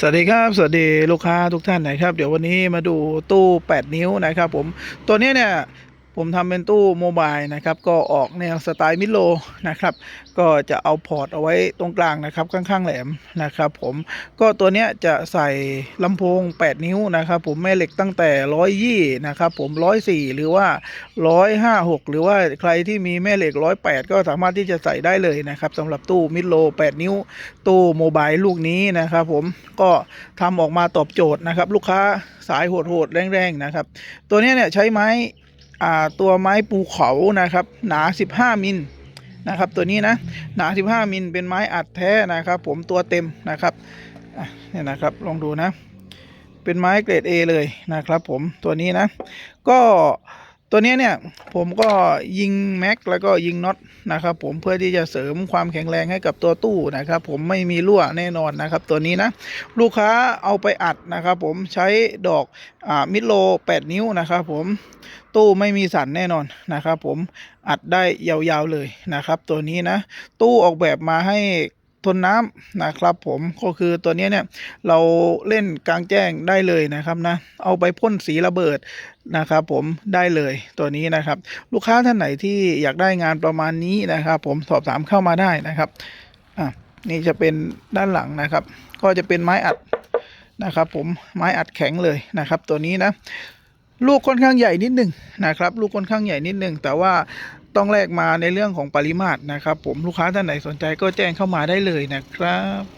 สวัสดีครับสวัสดีลูกค้าทุกท่านนะครับ เดี๋ยววันนี้มาดูตู้ 8 นิ้วนะครับ ผมตัวนี้เนี่ย ผมทำเป็นตู้โมบายนะครับ ก็ออกแนวสไตล์มิโลนะครับ ก็จะเอาพอร์ตเอาไว้ตรงกลางนะครับ ข้างๆแหลมนะครับ ผมก็ตัวเนี้ยจะใส่ลำโพง 8 นิ้วนะครับ ผมแม่เหล็กตั้งแต่ร้อยยี่นะครับผมร้อยสี่หรือว่าร้อยห้าหกหรือว่าใครที่มีแม่เหล็กร้อยแปดก็สามารถที่จะใส่ได้เลยนะครับสำหรับตู้มิโล 8 นิ้ว ตู้โมบายลูกนี้นะครับ ผมก็ทำออกมาตอบโจทย์นะครับ ลูกค้าสายโหดๆแรงๆนะครับ ตัวนี้เนี่ยใช้ไม้ ตัวไม้ปูเขานะครับ หนา 15 มิลนะครับตัวนี้นะหนา 15 มิลเป็นไม้อัดแท้นะครับ ผมตัวเต็มนะครับเนี่ยนะครับลองดูนะ เป็นไม้เกรด A เลยนะครับ ผมตัวนี้นะ ก็ ตัวนี้เนี่ยผมก็ยิงแม็กแล้วก็ยิงน็อตนะครับผมเพื่อที่จะเสริมความแข็งแรงให้กับตัวตู้นะครับผมไม่มีรั่วแน่นอนนะครับตัวนี้นะลูกค้าเอาไปอัดนะครับผมใช้ดอกอ่ามิดโล 8 นิ้วนะครับผมตู้ไม่มีสั่นแน่นอนนะครับผมอัดได้ยาวๆเลยนะครับตัวนี้นะตู้ออกแบบมาให้ ทนน้ำนะครับผมก็คือตัวนี้เนี่ยเราเล่นกลางแจ้งได้เลยนะครับนะเอาไปพ่นสีระเบิดนะครับผมได้เลยตัวนี้นะครับ ลูกค้าท่านไหนที่อยากได้งานประมาณนี้นะครับผมสอบถามเข้ามาได้นะครับอะนี่จะเป็นด้านหลังนะครับ ก็จะเป็นไม้อัดนะครับผมไม้อัดแข็งเลยนะครับ ตัวนี้นะ ลูกค่อนข้างใหญ่นิดหนึ่งนะครับ ลูกค่อนข้างใหญ่นิดหนึ่งแต่ว่าต้องแลกมาในเรื่องของปริมาตรนะครับ ผมลูกค้าท่านไหนสนใจก็แจ้งเข้ามาได้เลยนะครับ